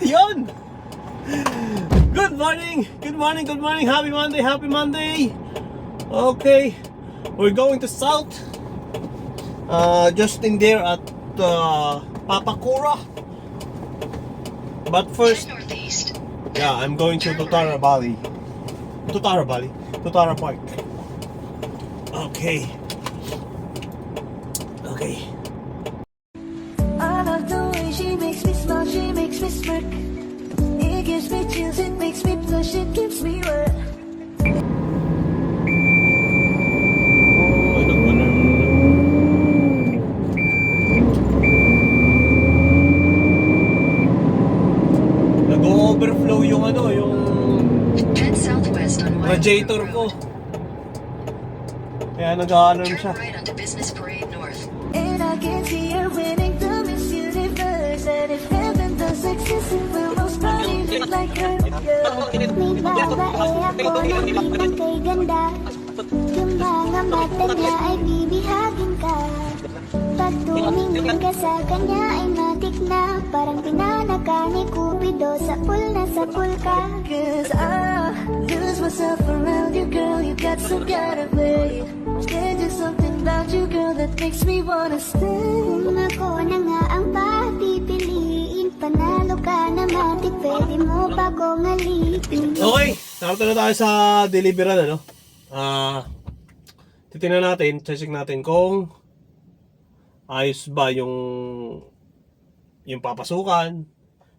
Yun! Good morning! Good morning, good morning! Happy Monday, happy Monday! Okay, we're going to South. Uh, just in there at uh, Papakura. But first, northeast. yeah, I'm going to Tutara Valley. Tutara Valley. Tutara Park. Okay. Okay. Makes me smirk. It gives me chills, it makes me blush, it gives me wet. Na. Nag-overflow yung ano, yung radiator ko. Kaya nag-alarm Turn siya. right onto Business Parade North. And I can see her winning the Miss Universe. And if heaven does exist, it will most probably look like her. Girl. May babae ako ng ibang kay ganda Yung mga mata niya ay bibihagin ka Pag tumingin ka sa kanya ay matik na Parang pinanaka ni Cupido sa pool na sa pool ka Cause I lose myself around you, girl. You got some kind of way. There's just something about you, girl, that makes me wanna stay. Kung ako na nga matik Pwede mo pa kong alipin Okay, narito na tayo sa deliveran ano. Ah, titingnan natin, check natin kung ayos ba yung yung papasukan,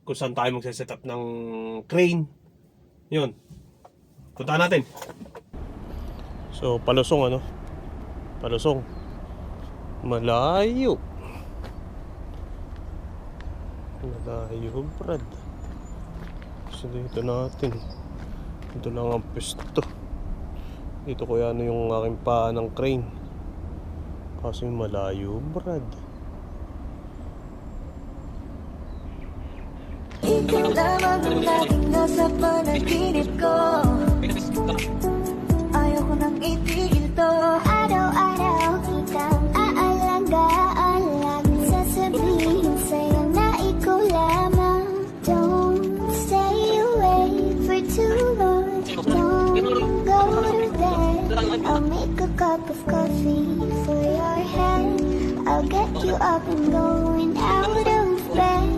kung saan tayo magse-set up ng crane. Yun. Punta natin. So, palusong ano? Palusong. Malayo. Malayo, Brad. So, dito natin. Ito lang ang pwesto. Dito ko yan yung aking paa ng crane. Kasi malayo, Brad. Ikaw lamang ang laging nasa panaginip ko up and going out of bed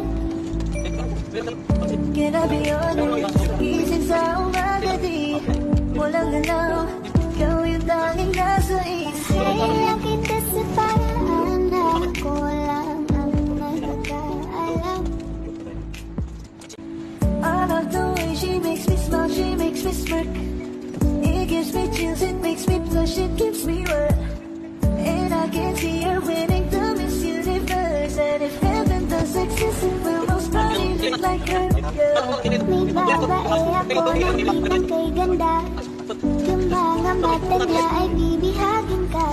Can I be honest? Gising sa umaga di Walang galaw Ikaw yung tanging nasa isip Kaya kita sa paraan na ako I love the way she makes me smile, she makes me smirk. It gives me chills, it makes me blush, it gives me wet. And I can see her winning And if heaven does exist, it will most probably look like her. May babae ako ng ibang kay ganda Yung mga mata niya ay bibihagin ka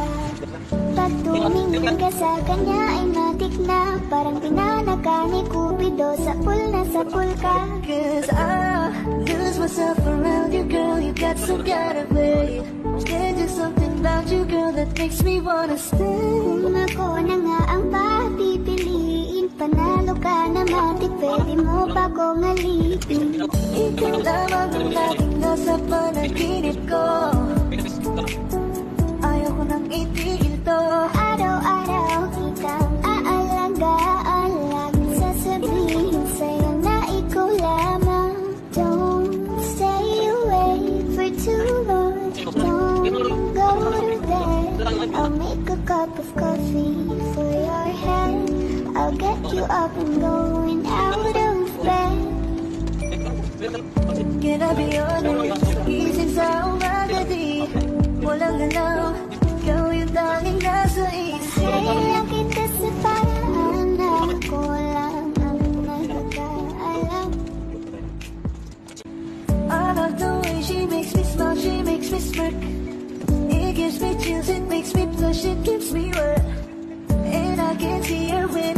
Pag tumingin ka sa kanya ay matik na Parang pinanaka ni Cupido sa pool na sa pool ka Cause I lose myself around you, girl. You got some kind of way. There's just something about you, girl, that makes me wanna stay. Ako na nga mo pa kong alipin Ikaw lamang ang laging nasa panaginip ko Ayaw ko nang itigil to Araw-araw kitang aalagaan Laging sasabihin sa'yo na ikaw lamang Don't stay away for too long Don't go to bed I'll make a cup of coffee for your head. I'll get you up and going Can I be honest? Gising sa umaga di Walang galaw Ikaw yung tanging nasa isip Kaya kita sa paraan na lang ang nakakaalam I love the way she makes me smile, she makes me smirk. It gives me chills, it makes me blush, it gives me wet. And I can see her winning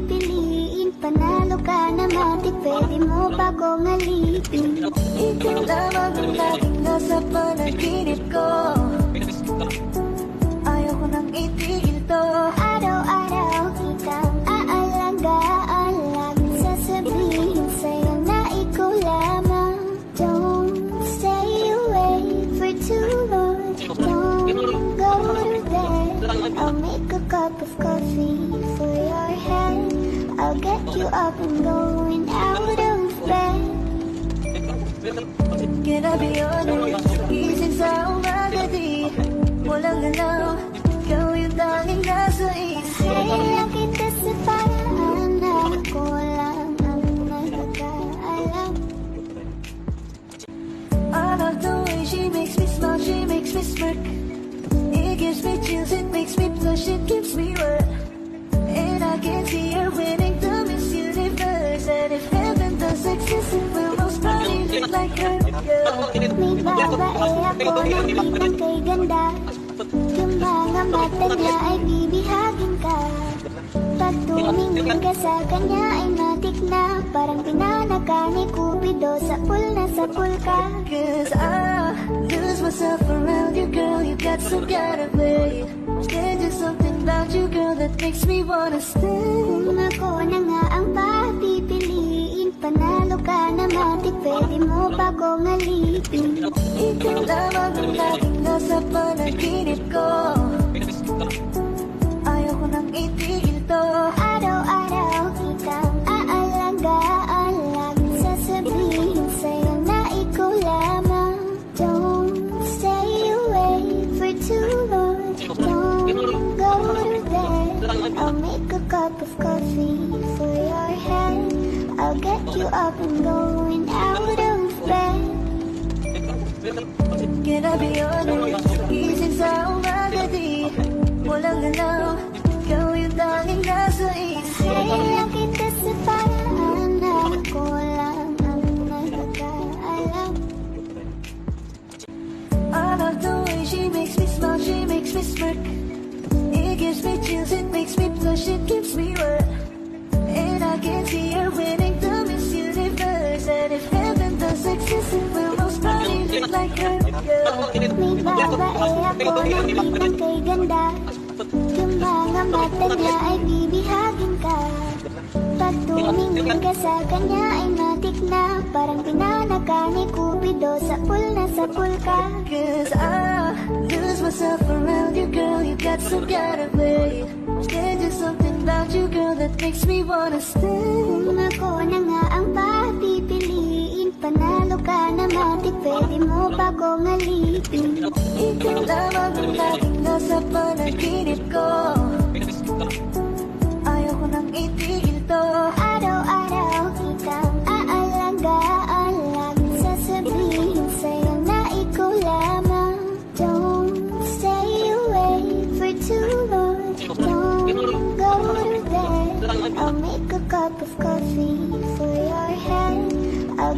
Panalo ka na matik Pwede mo ba kong alipin Ikaw lamang ang laging nasa panaginip ko. I'll get you up and going out of bed Can I be honest? Gising sa umaga di Walang galaw Ikaw yung tanging nasa isip Kaya kita sa paraan na ako lang ang nakakaalam I love the way she makes me smile, she makes me smirk. It gives me chills, it makes me blush, it gives me wet. And I can see her winning And if heaven does exist, it will most probably look like her. May babae ako ng ibang kay ganda Yung mga mata niya ay bibihagin ka Pag tumingin ka sa kanya ay matik na Parang pinanaka ni Cupido Sa pool na sa pool ka Cause I lose myself around you, girl. You got some kind of way. There's something about you, girl, that makes me wanna stay. Kung ako na nga mo ba kong alipin Ikaw lamang ang laging nasa panaginip ko. Ayaw ko nang itigil I be honest? Gising sa umaga di Walang galaw Ikaw yung tanging nasa isip Kaya kita sa paraan na ako lang ang nakakaalam I love the way she makes me smile, she makes me smirk. It gives me chills, it makes me blush, it gives me wet. And I can like her. Yeah. May babae ako ng ibang kay ganda Yung mga mata ka Pag tumingin ay matik na Parang pinanaka ni Cupido Sa pool na sa pool ka Cause I lose myself around you, girl. You got of way. There's something about you, girl, that makes me wanna stay. Kung ako na nga ang papipiliin Panalo ka na matik Pwede mo ba kong alipin Ikaw lamang ang laging nasa panaginip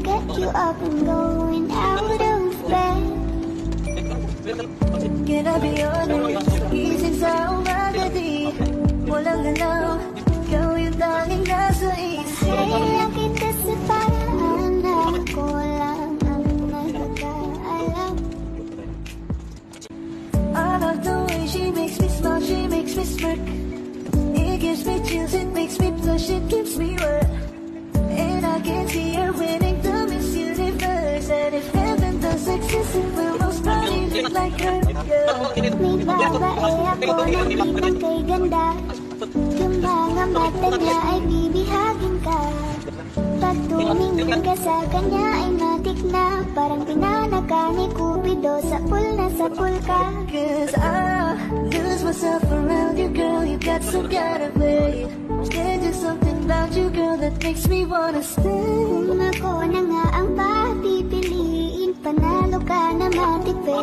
get you up and going out of bed Can I be honest? Gising sa umaga di Walang galaw Ikaw yung tanging nasa isip Kaya kita sa paraan na ako lang ang nakakaalam I love the way she makes me smile, she makes me smirk. It gives me chills, it makes me blush, it gives me wet. And I can see her winning the And if heaven does exist, it will most probably look like her. May babae ako ng ibang kay ganda Yung mga mata niya ay bibihagin ka Pag tumingin ka sa kanya ay matik na Parang pinanaka ni Cupido Sa pool na sa pool ka Cause I lose myself around you, girl. You got some kind of way. There's just something about you, girl, that makes me wanna stay.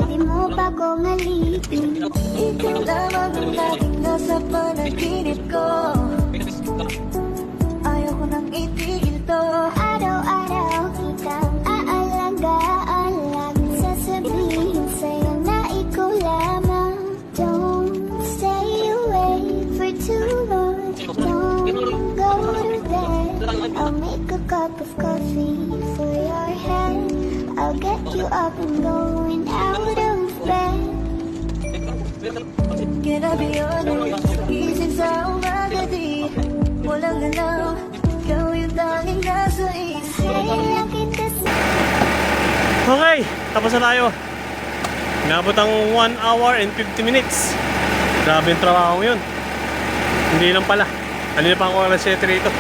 Pwede mo ba kong alipin Ikaw lamang ang laging nasa panaginip ko. Ayaw ko nang itigil to. Araw-araw Can I be honest? Gising sa umaga di Walang galaw Ikaw yung tanging nasa isip Okay, tapos na tayo. Inabot ang 1 hour and 50 minutes. Grabe yung trabaho yun. Hindi lang pala. Ano pa ako alas 7 rito.